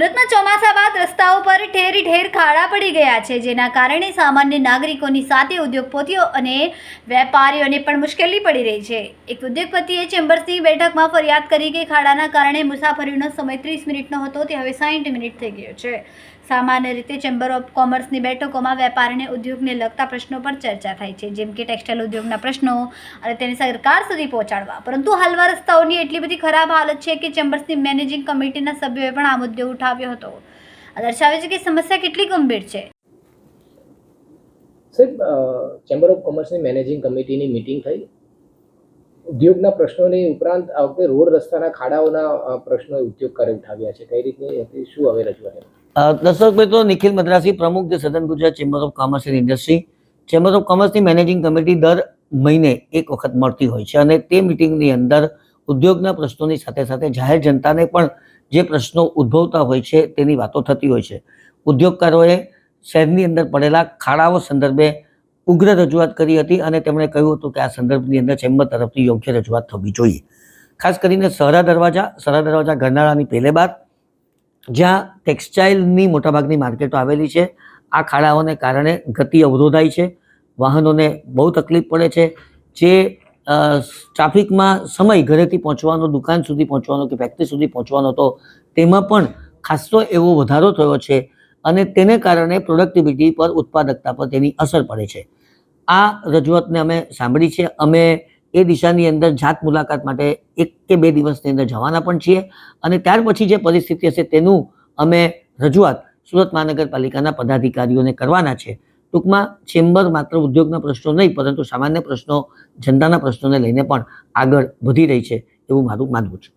સુરતમાં ચોમાસા બાદ રસ્તાઓ પર ઠેર ઠેર ખાડા પડી ગયા છે, જેના કારણે સામાન્ય નાગરિકોની સાથે ઉદ્યોગપતિઓ અને વેપારીઓને પણ મુશ્કેલી પડી રહી છે. એક ઉદ્યોગપતિએ ચેમ્બર્સની બેઠકમાં ફરિયાદ કરી કે ખાડાના કારણે મુસાફરીનો સમય ત્રીસ મિનિટનો હતો, તે હવે સાઠ મિનિટ થઈ ગયો છે. સામાન્ય રીતે ચેમ્બર ઓફ કોમર્સની બેઠકોમાં વેપાર અને ઉદ્યોગને લગતા પ્રશ્નો પર ચર્ચા થાય છે, જેમ કે ટેક્સટાઇલ ઉદ્યોગના પ્રશ્નો અને તેને સરકાર સુધી પહોંચાડવા. પરંતુ હાલમાં રસ્તાઓની એટલી બધી ખરાબ હાલત છે કે ચેમ્બર્સની મેનેજિંગ કમિટીના સભ્યોએ પણ આ મુદ્દે ઉઠાવ્યો હતો. આ દર્શાવે છે કે સમસ્યા કેટલી ગંભીર છે. સાહેબ ચેમ્બર ઓફ કોમર્સની મેનેજિંગ કમિટીની મિટિંગ થઈ. ઉદ્યોગના પ્રશ્નોની ઉપરાંત આ વખતે રોડ રસ્તાના ખાડાઓના પ્રશ્નો ઉદ્યોગકારે ઉઠાવ્યા છે. કઈ રીતની શું હવે રજૂઆત દર્શકભાઈ તો નિખિલ મદ્રાસી પ્રમુખ જે સદન Gujarat chamber of commerce and industry chamber of કોમર્સની managing committee દર મહિને એક વખત મળતી હોય છે અને તે મિટિંગની અંદર ઉદ્યોગના પ્રશ્નોની સાથે સાથે જાહેર જનતાને પણ જે પ્રશ્નો ઉદ્ભવતા હોય છે તેની વાતો થતી હોય છે. ઉદ્યોગકારોએ શહેરની અંદર પડેલા ખાડાઓ સંદર્ભે ઉગ્ર રજૂઆત કરી હતી અને તેમણે કહ્યું હતું કે આ સંદર્ભની અંદર ચેમ્બર તરફથી યોગ્ય રજૂઆત થવી જોઈએ. ખાસ કરીને સહરા દરવાજા સહરા દરવાજા ગરનાળાની પહેલે બાદ જ્યાં ટેક્સટાઇલની મોટાભાગની માર્કેટો આવેલી છે. આ ખાડાઓને કારણે ગતિ અવરોધાય છે. વાહનોને બહુ તકલીફ પડે છે. જે ટ્રાફિકમાં સમય ઘરેથી પહોંચવાનો, દુકાન સુધી પહોંચવાનો કે ફેક્ટરી સુધી પહોંચવાનો હતો તેમાં પણ ખાસો એવો વધારો થયો છે અને તેને કારણે પ્રોડક્ટિવિટી પર, ઉત્પાદકતા પર તેની અસર પડે છે. આ રજૂઆતને અમે સાંભળી છે. અમે એ દિશાની અંદર જાત મુલાકાત માટે એક કે બે દિવસની અંદર જવાના પણ છીએ અને ત્યાર પછી જે પરિસ્થિતિ હશે તેનું અમે રજૂઆત સુરત મહાનગરપાલિકાના પદાધિકારીઓને કરવાના છે. ટૂંકમાં ચેમ્બર માત્ર ઉદ્યોગના પ્રશ્નો નહીં, પરંતુ સામાન્ય પ્રશ્નો, જનતાના પ્રશ્નોને લઈને પણ આગળ વધી રહી છે એવું મારું માનવું છે.